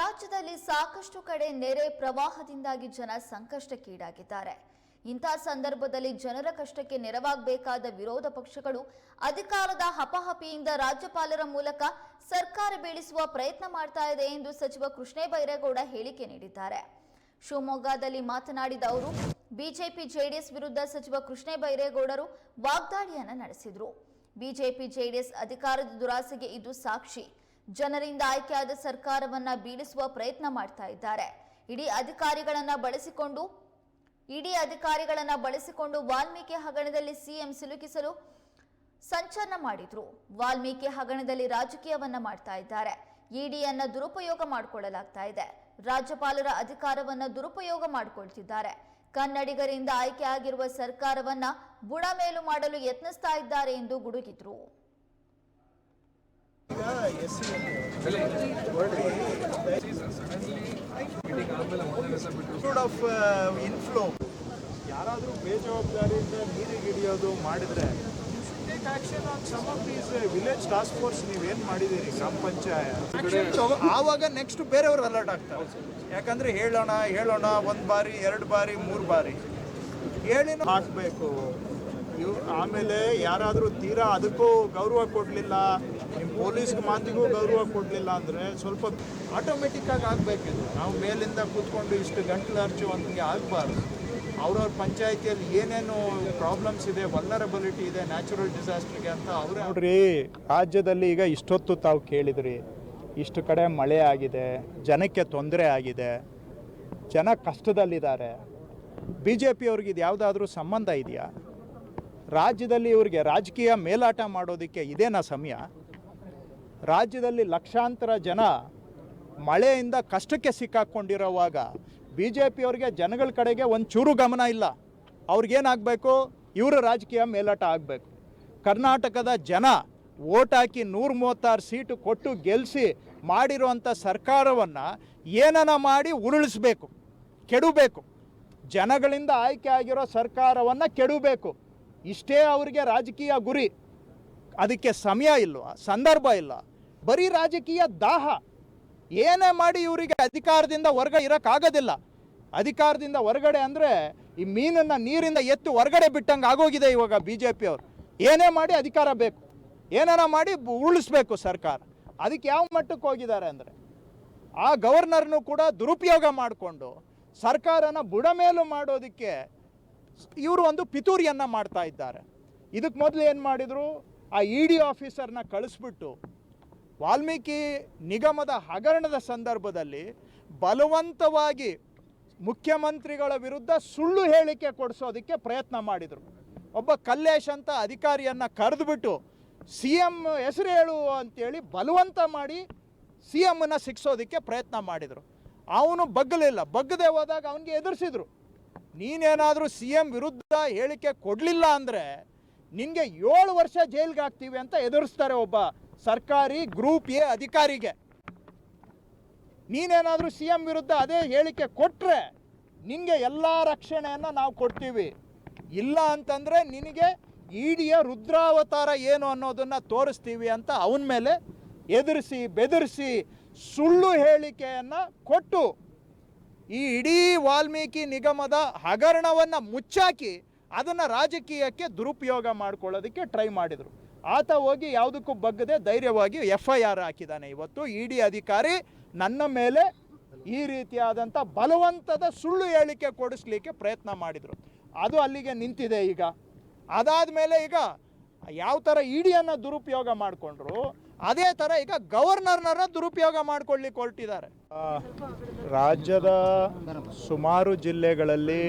ರಾಜ್ಯದಲ್ಲಿ ಸಾಕಷ್ಟು ಕಡೆ ನೆರೆ ಪ್ರವಾಹದಿಂದಾಗಿ ಜನ ಸಂಕಷ್ಟಕ್ಕೀಡಾಗಿದ್ದಾರೆ. ಇಂಥ ಸಂದರ್ಭದಲ್ಲಿ ಜನರ ಕಷ್ಟಕ್ಕೆ ನೆರವಾಗಬೇಕಾದ ವಿರೋಧ ಪಕ್ಷಗಳು ಅಧಿಕಾರದ ಹಪಹಪಿಯಿಂದ ರಾಜ್ಯಪಾಲರ ಮೂಲಕ ಸರ್ಕಾರ ಬೀಳಿಸುವ ಪ್ರಯತ್ನ ಮಾಡ್ತಾ ಇದೆ ಎಂದು ಸಚಿವ ಕೃಷ್ಣೇ ಬೈರೇಗೌಡ ಹೇಳಿಕೆ ನೀಡಿದ್ದಾರೆ. ಶಿವಮೊಗ್ಗದಲ್ಲಿ ಮಾತನಾಡಿದ ಅವರು, ಬಿಜೆಪಿ ಜೆಡಿಎಸ್ ವಿರುದ್ಧ ಸಚಿವ ಕೃಷ್ಣೇ ಬೈರೇಗೌಡರು ವಾಗ್ದಾಳಿಯನ್ನು ನಡೆಸಿದ್ರು. ಬಿಜೆಪಿ ಜೆಡಿಎಸ್ ಅಧಿಕಾರದ ದುರಾಸೆಗೆ ಇದು ಸಾಕ್ಷಿ. ಜನರಿಂದ ಆಯ್ಕೆಯಾದ ಸರ್ಕಾರವನ್ನ ಬೀಳಿಸುವ ಪ್ರಯತ್ನ ಮಾಡ್ತಾ ಇದ್ದಾರೆ. ಇಡೀ ಅಧಿಕಾರಿಗಳನ್ನ ಬಳಸಿಕೊಂಡು, ಇಡೀ ಅಧಿಕಾರಿಗಳನ್ನ ಬಳಸಿಕೊಂಡು ವಾಲ್ಮೀಕಿ ಹಗರಣದಲ್ಲಿ ಸಿಎಂ ಸಿಲುಕಿಸಲು ಸಂಚಲನ ಮಾಡಿದ್ರು. ವಾಲ್ಮೀಕಿ ಹಗರಣದಲ್ಲಿ ರಾಜಕೀಯವನ್ನ ಮಾಡ್ತಾ ಇದ್ದಾರೆ. ಇಡಿಯನ್ನ ದುರುಪಯೋಗ ಮಾಡಿಕೊಳ್ಳಲಾಗ್ತಾ ಇದೆ. ರಾಜ್ಯಪಾಲರ ಅಧಿಕಾರವನ್ನ ದುರುಪಯೋಗ ಮಾಡಿಕೊಳ್ತಿದ್ದಾರೆ. ಕನ್ನಡಿಗರಿಂದ ಆಯ್ಕೆ ಆಗಿರುವ ಸರ್ಕಾರವನ್ನ ಬುಡಮೇಲು ಮಾಡಲು ಯತ್ನಿಸ್ತಾ ಇದ್ದಾರೆ ಎಂದು ಗುಡುಗಿದ್ರು. ಆಫ್ ಇನ್ಫ್ಲೋ ಯಾರಾದರೂ ಬೇಜವಾಬ್ದಾರಿಯಿಂದ ನೀರಿಗೆ ಹಿಡಿಯೋದು ಮಾಡಿದ್ರೆ take action on some of these village task force ನೀವೇನು ಮಾಡಿದ್ದೀರಿ ಗ್ರಾಮ ಪಂಚಾಯತ್? ಆವಾಗ ನೆಕ್ಸ್ಟ್ ಬೇರೆಯವ್ರು ಅಲರ್ಟ್ ಆಗ್ತಾರೆ. ಯಾಕಂದ್ರೆ ಹೇಳೋಣ ಹೇಳೋಣ ಒಂದು ಬಾರಿ ಎರಡು ಬಾರಿ ಮೂರು ಬಾರಿ. ಹೇಳಿ ಹಾಕಬೇಕು ಇವ್ ಆಮೇಲೆ ಯಾರಾದರೂ ತೀರಾ ಅದಕ್ಕೂ ಗೌರವ ಕೊಡಲಿಲ್ಲ ಪೊಲೀಸ್ಗೆ ಮಾತಿಗೂ ಗೌರವ ಕೊಡಲಿಲ್ಲ ಅಂದರೆ ಸ್ವಲ್ಪ ಆಟೋಮೆಟಿಕ್ಕಾಗಿ ಆಗಬೇಕಿದು. ನಾವು ಮೇಲಿಂದ ಕೂತ್ಕೊಂಡು ಇಷ್ಟು ಗಂಟಲು ಹರ್ಚು ಒಂದಿಗೆ ಆಗಬಾರ್ದು. ಅವ್ರವ್ರ ಪಂಚಾಯಿತಿಯಲ್ಲಿ ಏನೇನು ಪ್ರಾಬ್ಲಮ್ಸ್ ಇದೆ ವಲ್ನರಬಿಲಿಟಿ ಇದೆ ನ್ಯಾಚುರಲ್ ಡಿಸಾಸ್ಟ್ರಿಗೆ ಅಂತ ಅವರೇ ನೋಡ್ರಿ, ರಾಜ್ಯದಲ್ಲಿ ಈಗ ಇಷ್ಟೊತ್ತು ತಾವು ಕೇಳಿದ್ರಿ. ಇಷ್ಟು ಕಡೆ ಮಳೆ ಆಗಿದೆ, ಜನಕ್ಕೆ ತೊಂದರೆ ಆಗಿದೆ, ಜನ ಕಷ್ಟದಲ್ಲಿದ್ದಾರೆ. ಬಿ ಜೆ ಪಿಯವ್ರಿಗೆ ಇದು ಯಾವುದಾದ್ರೂ ಸಂಬಂಧ ಇದೆಯಾ? ರಾಜ್ಯದಲ್ಲಿ ಇವ್ರಿಗೆ ರಾಜಕೀಯ ಮೇಲಾಟ ಮಾಡೋದಕ್ಕೆ ಇದೇನಾ ಸಮಯ? ರಾಜ್ಯದಲ್ಲಿ ಲಕ್ಷಾಂತರ ಜನ ಮಳೆಯಿಂದ ಕಷ್ಟಕ್ಕೆ ಸಿಕ್ಕಾಕ್ಕೊಂಡಿರೋವಾಗ ಬಿ ಜೆ ಪಿಯವ್ರಿಗೆ ಜನಗಳ ಕಡೆಗೆ ಒಂದು ಚೂರು ಗಮನ ಇಲ್ಲ. ಅವ್ರಿಗೇನಾಗಬೇಕು ಇವರು ರಾಜಕೀಯ ಮೇಲಾಟ ಆಗಬೇಕು. ಕರ್ನಾಟಕದ ಜನ ಓಟ್ ಹಾಕಿ ನೂರ ಮೂವತ್ತಾರು ಸೀಟು ಕೊಟ್ಟು ಗೆಲ್ಲಿಸಿ ಮಾಡಿರುವಂಥ ಸರ್ಕಾರವನ್ನು ಏನನ ಮಾಡಿ ಉರುಳಿಸ್ಬೇಕು, ಕೆಡಬೇಕು. ಜನಗಳಿಂದ ಆಯ್ಕೆ ಆಗಿರೋ ಸರ್ಕಾರವನ್ನು ಕೆಡಬೇಕು. ಇಷ್ಟೇ ಅವರಿಗೆ ರಾಜಕೀಯ ಗುರಿ. ಅದಕ್ಕೆ ಸಮಯ ಇಲ್ಲ, ಸಂದರ್ಭ ಇಲ್ಲ. ಬರೀ ರಾಜಕೀಯ ದಾಹ. ಏನೇ ಮಾಡಿ ಇವರಿಗೆ ಅಧಿಕಾರದಿಂದ ಹೊರಗಡೆ ಇರೋಕ್ಕಾಗೋದಿಲ್ಲ. ಅಧಿಕಾರದಿಂದ ಹೊರಗಡೆ ಅಂದರೆ ಈ ಮೀನನ್ನು ನೀರಿಂದ ಎತ್ತು ಹೊರಗಡೆ ಬಿಟ್ಟಂಗೆ ಆಗೋಗಿದೆ ಇವಾಗ ಬಿ ಜೆ ಪಿಯವರು ಏನೇ ಮಾಡಿ ಅಧಿಕಾರ ಬೇಕು. ಏನಾರ ಮಾಡಿ ಉರುಳಿಸ್ಬೇಕು ಸರ್ಕಾರ. ಅದಕ್ಕೆ ಯಾವ ಮಟ್ಟಕ್ಕೆ ಹೋಗಿದ್ದಾರೆ ಅಂದರೆ, ಆ ಗವರ್ನರ್ನು ಕೂಡ ದುರುಪಯೋಗ ಮಾಡಿಕೊಂಡು ಸರ್ಕಾರನ ಬುಡಮೇಲು ಮಾಡೋದಕ್ಕೆ ಇವರು ಒಂದು ಪಿತೂರಿಯನ್ನು ಮಾಡ್ತಾ ಇದ್ದಾರೆ. ಇದಕ್ಕೆ ಮೊದಲು ಏನು ಮಾಡಿದರು, ಆ ಇ ಡಿ ಆಫೀಸರ್ನ ಕಳಿಸ್ಬಿಟ್ಟು ವಾಲ್ಮೀಕಿ ನಿಗಮದ ಹಗರಣದ ಸಂದರ್ಭದಲ್ಲಿ ಬಲವಂತವಾಗಿ ಮುಖ್ಯಮಂತ್ರಿಗಳ ವಿರುದ್ಧ ಸುಳ್ಳು ಹೇಳಿಕೆ ಕೊಡಿಸೋದಕ್ಕೆ ಪ್ರಯತ್ನ ಮಾಡಿದರು. ಒಬ್ಬ ಕಲ್ಲೇಶ್ ಅಂತ ಅಧಿಕಾರಿಯನ್ನು ಕರೆದುಬಿಟ್ಟು ಸಿ ಎಂ ಹೆಸರು ಹೇಳು ಅಂತೇಳಿ ಬಲವಂತ ಮಾಡಿ ಸಿ ಎಮ್ನ ಸಿಕ್ಸೋದಕ್ಕೆ ಪ್ರಯತ್ನ ಮಾಡಿದರು. ಅವನು ಬಗ್ಗಲಿಲ್ಲ. ಬಗ್ಗದೆ ಹೋದಾಗ ಅವನಿಗೆ ಎದುರಿಸಿದ್ರು. ನೀನೇನಾದರೂ ಸಿ ಎಂ ವಿರುದ್ಧ ಹೇಳಿಕೆ ಕೊಡಲಿಲ್ಲ ಅಂದರೆ ನಿನಗೆ ಏಳು ವರ್ಷ ಜೈಲಿಗೆ ಹಾಕ್ತೀವಿ ಅಂತ ಎದುರಿಸ್ತಾರೆ ಒಬ್ಬ ಸರ್ಕಾರಿ ಗ್ರೂಪ್ ಎ ಅಧಿಕಾರಿಗೆ. ನೀನೇನಾದರೂ ಸಿ ಎಂ ವಿರುದ್ಧ ಅದೇ ಹೇಳಿಕೆ ಕೊಟ್ಟರೆ ನಿನಗೆ ಎಲ್ಲ ರಕ್ಷಣೆಯನ್ನು ನಾವು ಕೊಡ್ತೀವಿ. ಇಲ್ಲ ಅಂತಂದರೆ ನಿನಗೆ ಇಡಿಯ ರುದ್ರಾವತಾರ ಏನು ಅನ್ನೋದನ್ನು ತೋರಿಸ್ತೀವಿ ಅಂತ ಅವನ ಮೇಲೆ ಎದುರಿಸಿ, ಬೆದರಿಸಿ ಸುಳ್ಳು ಹೇಳಿಕೆಯನ್ನು ಕೊಟ್ಟು ಈ ಇಡೀ ವಾಲ್ಮೀಕಿ ನಿಗಮದ ಹಗರಣವನ್ನು ಮುಚ್ಚಾಕಿ ಅದನ್ನು ರಾಜಕೀಯಕ್ಕೆ ದುರುಪಯೋಗ ಮಾಡ್ಕೊಳ್ಳೋದಕ್ಕೆ ಟ್ರೈ ಮಾಡಿದರು. ಆತ ಹೋಗಿ ಯಾವುದಕ್ಕೂ ಬಗ್ಗದೆ ಧೈರ್ಯವಾಗಿ ಎಫ್ ಐ ಆರ್ ಹಾಕಿದ್ದಾನೆ. ಇವತ್ತು ಇ ಡಿ ಅಧಿಕಾರಿ ನನ್ನ ಮೇಲೆ ಈ ರೀತಿಯಾದಂಥ ಬಲವಂತದ ಸುಳ್ಳು ಹೇಳಿಕೆ ಕೊಡಿಸ್ಲಿಕ್ಕೆ ಪ್ರಯತ್ನ ಮಾಡಿದರು. ಅದು ಅಲ್ಲಿಗೆ ನಿಂತಿದೆ ಈಗ. ಅದಾದ ಮೇಲೆ ಈಗ ಯಾವ ಥರ ಇ ದುರುಪಯೋಗ ಮಾಡಿಕೊಂಡ್ರು, ಅದೇ ಥರ ಈಗ ಗವರ್ನರ್ನರ ದುರುಪಯೋಗ ಮಾಡಿಕೊಳ್ಳಿ ಹೊರಟಿದ್ದಾರೆ. ರಾಜ್ಯದ ಸುಮಾರು ಜಿಲ್ಲೆಗಳಲ್ಲಿ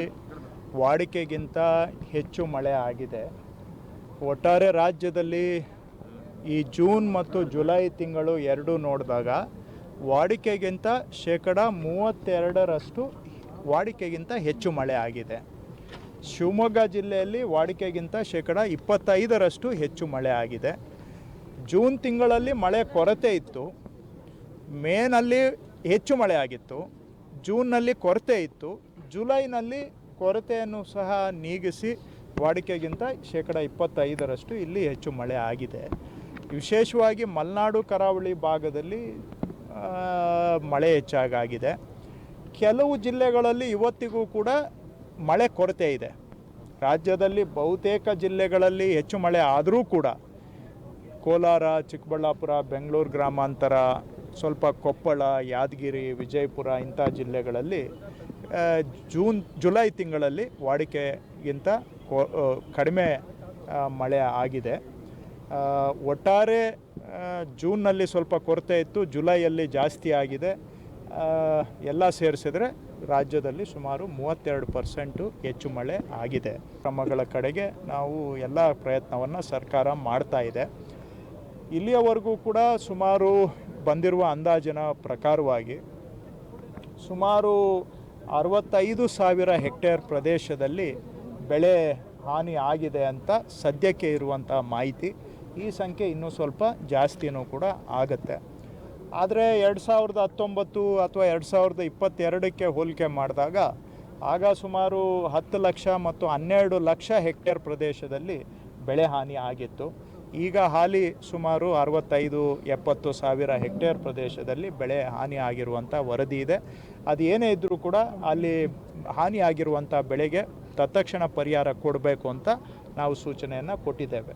ವಾಡಿಕೆಗಿಂತ ಹೆಚ್ಚು ಮಳೆ ಆಗಿದೆ. ಒಟ್ಟಾರೆ ರಾಜ್ಯದಲ್ಲಿ ಈ ಜೂನ್ ಮತ್ತು ಜುಲೈ ತಿಂಗಳು ಎರಡೂ ನೋಡಿದಾಗ ವಾಡಿಕೆಗಿಂತ ಶೇಕಡ ಮೂವತ್ತೆರಡರಷ್ಟು ವಾಡಿಕೆಗಿಂತ ಹೆಚ್ಚು ಮಳೆ ಆಗಿದೆ. ಶಿವಮೊಗ್ಗ ಜಿಲ್ಲೆಯಲ್ಲಿ ವಾಡಿಕೆಗಿಂತ ಶೇಕಡ ಇಪ್ಪತ್ತೈದರಷ್ಟು ಹೆಚ್ಚು ಮಳೆ ಆಗಿದೆ. ಜೂನ್ ತಿಂಗಳಲ್ಲಿ ಮಳೆ ಕೊರತೆ ಇತ್ತು. ಮೇನಲ್ಲಿ ಹೆಚ್ಚು ಮಳೆ ಆಗಿತ್ತು. ಜೂನ್ನಲ್ಲಿ ಕೊರತೆ ಇತ್ತು. ಜುಲೈನಲ್ಲಿ ಕೊರತೆಯನ್ನು ಸಹ ನೀಗಿಸಿ ವಾಡಿಕೆಗಿಂತ ಶೇಕಡ ಇಪ್ಪತ್ತೈದರಷ್ಟು ಇಲ್ಲಿ ಹೆಚ್ಚು ಮಳೆ ಆಗಿದೆ. ವಿಶೇಷವಾಗಿ ಮಲೆನಾಡು, ಕರಾವಳಿ ಭಾಗದಲ್ಲಿ ಮಳೆ ಹೆಚ್ಚಾಗಾಗಿದೆ. ಕೆಲವು ಜಿಲ್ಲೆಗಳಲ್ಲಿ ಇವತ್ತಿಗೂ ಕೂಡ ಮಳೆ ಕೊರತೆ ಇದೆ. ರಾಜ್ಯದಲ್ಲಿ ಬಹುತೇಕ ಜಿಲ್ಲೆಗಳಲ್ಲಿ ಹೆಚ್ಚು ಮಳೆ ಆದರೂ ಕೂಡ ಕೋಲಾರ, ಚಿಕ್ಕಬಳ್ಳಾಪುರ, ಬೆಂಗಳೂರು ಗ್ರಾಮಾಂತರ, ಸ್ವಲ್ಪ ಕೊಪ್ಪಳ, ಯಾದಗಿರಿ, ವಿಜಯಪುರ ಇಂಥ ಜಿಲ್ಲೆಗಳಲ್ಲಿ ಜೂನ್, ಜುಲೈ ತಿಂಗಳಲ್ಲಿ ವಾಡಿಕೆಗಿಂತ ಕಡಿಮೆ ಮಳೆ ಆಗಿದೆ. ಒಟ್ಟಾರೆ ಜೂನ್ನಲ್ಲಿ ಸ್ವಲ್ಪ ಕೊರತೆ ಇತ್ತು, ಜುಲೈಯಲ್ಲಿ ಜಾಸ್ತಿ ಆಗಿದೆ. ಎಲ್ಲ ಸೇರಿಸಿದ್ರೆ ರಾಜ್ಯದಲ್ಲಿ ಸುಮಾರು ಮೂವತ್ತೆರಡು ಪರ್ಸೆಂಟು ಹೆಚ್ಚು ಮಳೆ ಆಗಿದೆ. ಕ್ರಮಗಳ ಕಡೆಗೆ ನಾವು ಎಲ್ಲ ಪ್ರಯತ್ನವನ್ನು ಸರ್ಕಾರ ಮಾಡ್ತಾ ಇದೆ. ಇಲ್ಲಿಯವರೆಗೂ ಕೂಡ ಸುಮಾರು ಬಂದಿರುವ ಅಂದಾಜಿನ ಪ್ರಕಾರವಾಗಿ ಸುಮಾರು ಅರವತ್ತೈದು ಸಾವಿರ ಹೆಕ್ಟೇರ್ ಪ್ರದೇಶದಲ್ಲಿ ಬೆಳೆ ಹಾನಿ ಆಗಿದೆ ಅಂತ ಸದ್ಯಕ್ಕೆ ಇರುವಂಥ ಮಾಹಿತಿ, ಈ ಸಂಖ್ಯೆ ಇನ್ನೂ ಸ್ವಲ್ಪ ಜಾಸ್ತಿನೂ ಕೂಡ ಆಗುತ್ತೆ. ಆದರೆ ಎರಡು ಸಾವಿರದ ಹತ್ತೊಂಬತ್ತು ಅಥವಾ ಎರಡು ಸಾವಿರದ ಇಪ್ಪತ್ತೆರಡಕ್ಕೆ ಹೋಲಿಕೆ ಮಾಡಿದಾಗ, ಆಗ ಸುಮಾರು ಹತ್ತು ಲಕ್ಷ ಮತ್ತು ಹನ್ನೆರಡು ಲಕ್ಷ ಹೆಕ್ಟೇರ್ ಪ್ರದೇಶದಲ್ಲಿ ಬೆಳೆ ಹಾನಿ ಆಗಿತ್ತು. ಈಗ ಹಾಲಿ ಸುಮಾರು ಅರವತ್ತೈದು, ಎಪ್ಪತ್ತು ಸಾವಿರ ಹೆಕ್ಟೇರ್ ಪ್ರದೇಶದಲ್ಲಿ ಬೆಳೆ ಹಾನಿ ಆಗಿರುವಂಥ ವರದಿ ಇದೆ. ಅದು ಏನೇ ಇದ್ದರೂ ಕೂಡ ಅಲ್ಲಿ ಹಾನಿ ಆಗಿರುವಂಥ ಬೆಳೆಗೆ ತತ್ಕ್ಷಣ ಪರಿಹಾರ ಕೊಡಬೇಕು ಅಂತ ನಾವು ಸೂಚನೆಯನ್ನು ಕೊಟ್ಟಿದ್ದೇವೆ.